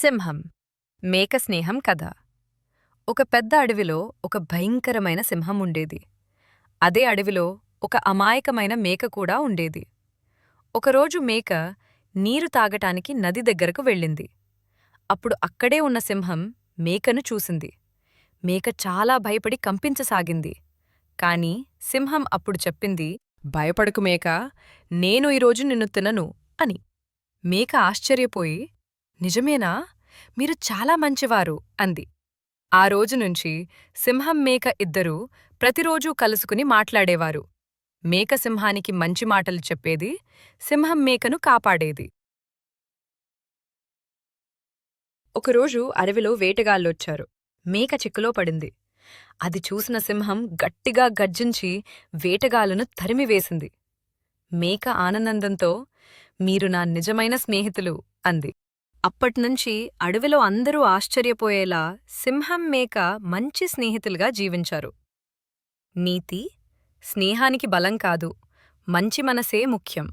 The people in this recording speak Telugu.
సింహం మేక స్నేహం కథ. ఒక పెద్ద అడవిలో ఒక భయంకరమైన సింహం ఉండేది. అదే అడవిలో ఒక అమాయకమైన మేక కూడా ఉండేది. ఒకరోజు మేక నీరు తాగటానికి నది దగ్గరకు వెళ్ళింది. అప్పుడు అక్కడే ఉన్న సింహం మేకను చూసింది. మేక చాలా భయపడి కంపించసాగింది. కాని సింహం అప్పుడు చెప్పింది భయపడకు మేక నేను ఈరోజు నిన్ను తినను అని. మేక ఆశ్చర్యపోయి నిజమేనా? మీరు చాలా మంచివారు అంది. ఆ రోజు నుంచి సింహం మేక ఇద్దరూ ప్రతిరోజూ కలుసుకుని మాట్లాడేవారు. మేక సింహానికి మంచి మాటలు చెప్పేది సింహం మేకను కాపాడేది. ఒకరోజు అడవిలో వేటగాళ్ళొచ్చారు. మేక చిక్కులో పడింది. అది చూసిన సింహం గట్టిగా గర్జించి వేటగాళ్ళను తరిమివేసింది. మేక ఆనందంతో మీరు నా నిజమైన స్నేహితులు అంది. అప్పట్నుంచి అడవిలో అందరూ ఆశ్చర్యపోయేలా సింహం మేక మంచి స్నేహితులుగా జీవించారు. నీతి స్నేహానికి బలం కాదు మంచి మనసే ముఖ్యం.